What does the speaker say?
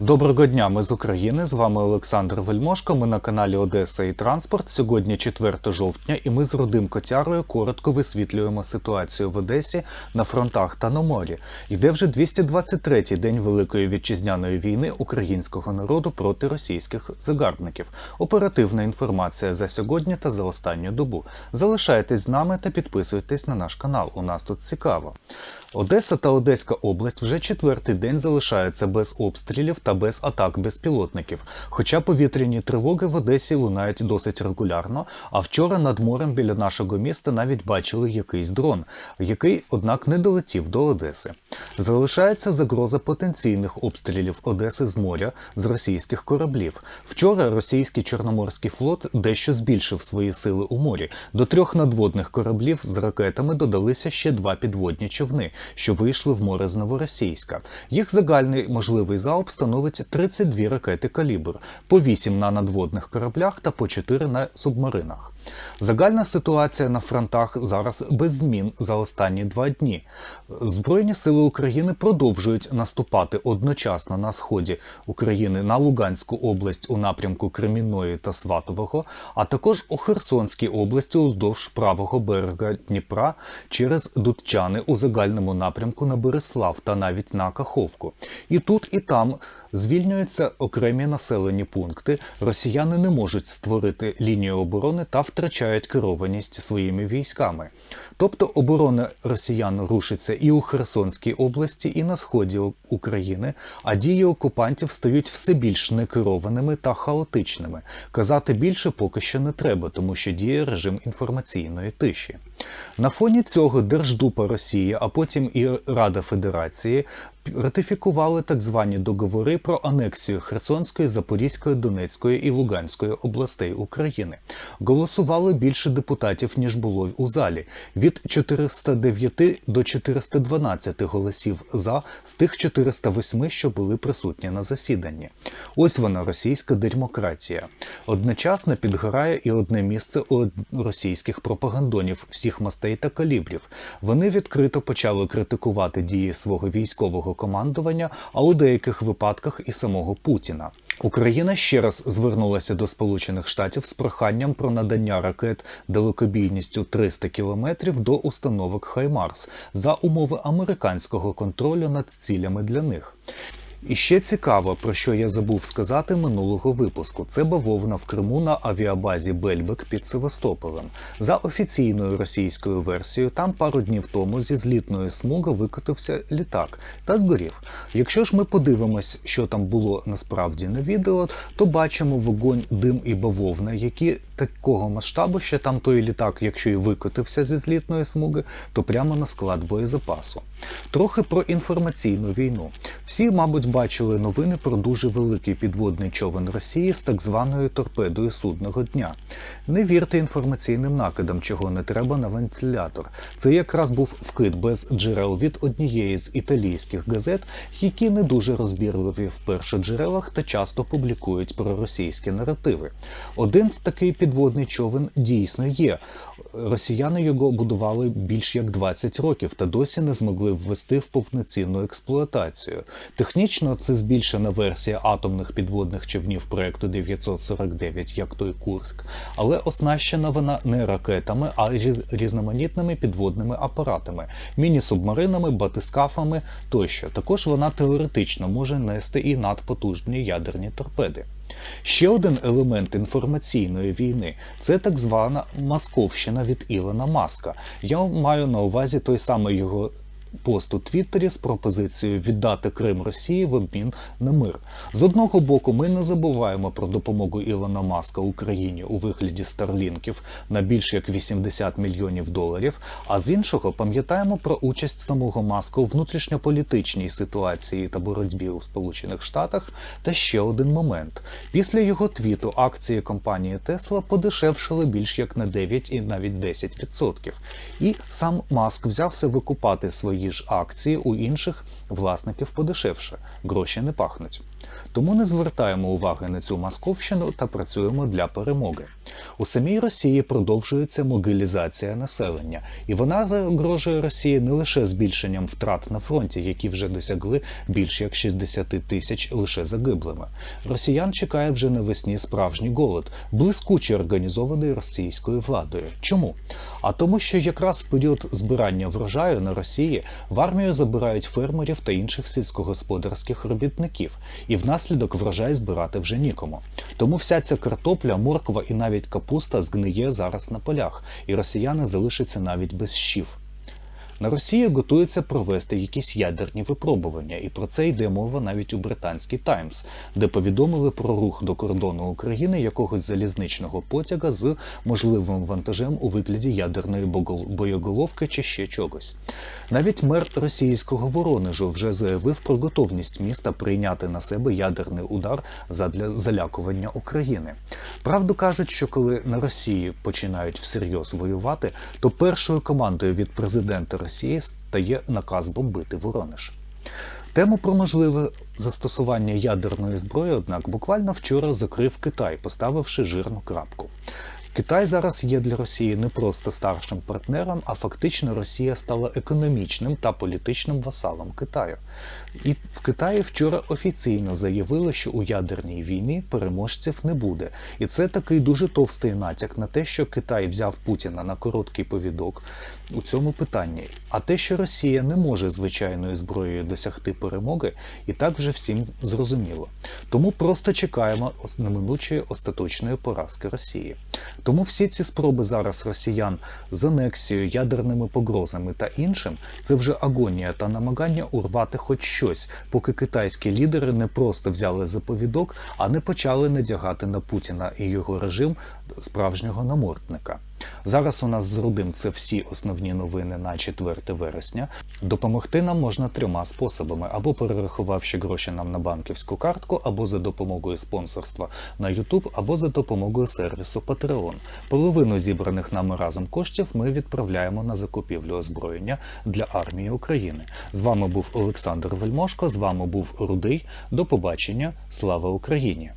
Доброго дня, ми з України. З вами Олександр Вельмошко. Ми на каналі Одеса і Транспорт. Сьогодні 4 жовтня, і ми з Рудим Котярою коротко висвітлюємо ситуацію в Одесі на фронтах та на морі. Йде вже 223-й день Великої вітчизняної війни українського народу проти російських загарбників. Оперативна інформація за сьогодні та за останню добу. Залишайтесь з нами та підписуйтесь на наш канал. У нас тут цікаво. Одеса та Одеська область вже четвертий день залишаються без обстрілів та без атак безпілотників. Хоча повітряні тривоги в Одесі лунають досить регулярно. А вчора над морем біля нашого міста навіть бачили якийсь дрон, який, однак, не долетів до Одеси. Залишається загроза потенційних обстрілів Одеси з моря з російських кораблів. Вчора російський чорноморський флот дещо збільшив свої сили у морі. До трьох надводних кораблів з ракетами додалися ще два підводні човни, що вийшли в море з Новоросійська. Їх загальний можливий залп становить 32 ракети калібр, по 8 на надводних кораблях та по 4 на субмаринах. Загальна ситуація на фронтах зараз без змін за останні два дні. Збройні сили України продовжують наступати одночасно на сході України на Луганську область у напрямку Кремінної та Сватового, а також у Херсонській області уздовж правого берега Дніпра через Дудчани у загальному напрямку на Береслав та навіть на Каховку. І тут, і там звільнюються окремі населені пункти. Росіяни не можуть створити лінію оборони та втрачають керованість своїми військами. Тобто оборона росіян рушиться і у Херсонській області, і на сході України, а дії окупантів стають все більш некерованими та хаотичними. Казати більше поки що не треба, тому що діє режим інформаційної тиші. На фоні цього Держдупа Росії, а потім і Рада Федерації ратифікували так звані договори про анексію Херсонської, Запорізької, Донецької і Луганської областей України. Голосували більше депутатів ніж було у залі від 409 до 412 голосів за з тих 408, що були присутні на засіданні. Ось вона російська демократія. Одночасно підгорає і одне місце у російських пропагандонів всіх мастей та калібрів. Вони відкрито почали критикувати дії свого військового командування, а у деяких випадках і самого Путіна. Україна ще раз звернулася до Сполучених Штатів з проханням про надання ракет далекобійністю 300 кілометрів до установок Хаймарс за умови американського контролю над цілями для них. І ще цікаво, про що я забув сказати минулого випуску. Це бавовна в Криму на авіабазі Бельбек під Севастополем. За офіційною російською версією, там пару днів тому зі злітної смуги викотився літак та згорів. Якщо ж ми подивимось, що там було насправді на відео, то бачимо вогонь, дим і бавовна, які такого масштабу, що там той літак, якщо і викотився зі злітної смуги, то прямо на склад боєзапасу. Трохи про інформаційну війну. Всі, мабуть, бачили новини про дуже великий підводний човен Росії з так званою торпедою судного дня. Не вірте інформаційним накидам, чого не треба на вентилятор. Це якраз був вкид без джерел від однієї з італійських газет, які не дуже розбірливі в першоджерелах та часто публікують проросійські наративи. Один такий підводний човен дійсно є. Росіяни його будували більш як 20 років та досі не змогли ввести в повноцінну експлуатацію. Технічно це збільшена версія атомних підводних човнів проекту 949, як той Курськ, але оснащена вона не ракетами, а різ- різноманітними підводними апаратами, міні-субмаринами, батискафами тощо. Також вона теоретично може нести і надпотужні ядерні торпеди. Ще один елемент інформаційної війни це так звана Московщина від Ілона Маска. Я маю на увазі той самий його пост у Твіттері з пропозицією віддати Крим Росії в обмін на мир. З одного боку, ми не забуваємо про допомогу Ілона Маска Україні у вигляді старлінків на більше як 80 мільйонів доларів. А з іншого пам'ятаємо про участь самого Маска у внутрішньополітичній ситуації та боротьбі у Сполучених Штатах. Та ще один момент: після його твіту акції компанії Тесла подешевшили більш як на 9 і навіть 10%. І сам Маск взявся викупати свої ж акції у інших власників подешевше. Гроші не пахнуть. Тому не звертаємо уваги на цю масковщину та працюємо для перемоги. У самій Росії продовжується мобілізація населення, і вона загрожує Росії не лише збільшенням втрат на фронті, які вже досягли більш як 60 тисяч лише загиблими. Росіян чекає вже навесні справжній голод, блискуче організований російською владою. Чому? А тому, що якраз в період збирання врожаю на Росії в армію забирають фермерів та інших сільськогосподарських робітників, і внаслідок врожай збирати вже нікому. Тому вся ця картопля, морква і навіть капуста згниє зараз на полях, і росіяни залишаться навіть без щів. На Росії готується провести якісь ядерні випробування, і про це йде мова навіть у британський Таймс, де повідомили про рух до кордону України якогось залізничного потяга з можливим вантажем у вигляді ядерної боєголовки чи ще чогось. Навіть мер російського Воронежу вже заявив про готовність міста прийняти на себе ядерний удар задля залякування України. Правду кажуть, що коли на Росії починають всерйоз воювати, то першою командою від президента Росії стає наказ бомбити Воронеж. Тему про можливе застосування ядерної зброї, однак, буквально вчора закрив Китай, поставивши жирну крапку. Китай зараз є для Росії не просто старшим партнером, а фактично Росія стала економічним та політичним васалом Китаю. І в Китаї вчора офіційно заявили, що у ядерній війні переможців не буде. І це такий дуже товстий натяк на те, що Китай взяв Путіна на короткий повідок у цьому питанні. А те, що Росія не може звичайною зброєю досягти перемоги, і так вже всім зрозуміло. Тому просто чекаємо неминучої остаточної поразки Росії. Тому всі ці спроби зараз росіян з анексією, ядерними погрозами та іншим це вже агонія та намагання урвати хоч щось, поки китайські лідери не просто взяли заповідок, а не почали надягати на Путіна і його режим справжнього намордника. Зараз у нас з Рудим це всі основні новини на 4 вересня. Допомогти нам можна трьома способами: або перерахувавши гроші нам на банківську картку, або за допомогою спонсорства на YouTube, або за допомогою сервісу Patreon. Половину зібраних нами разом коштів ми відправляємо на закупівлю озброєння для армії України. З вами був Олександр Вельмошко. З вами був Рудий. До побачення. Слава Україні!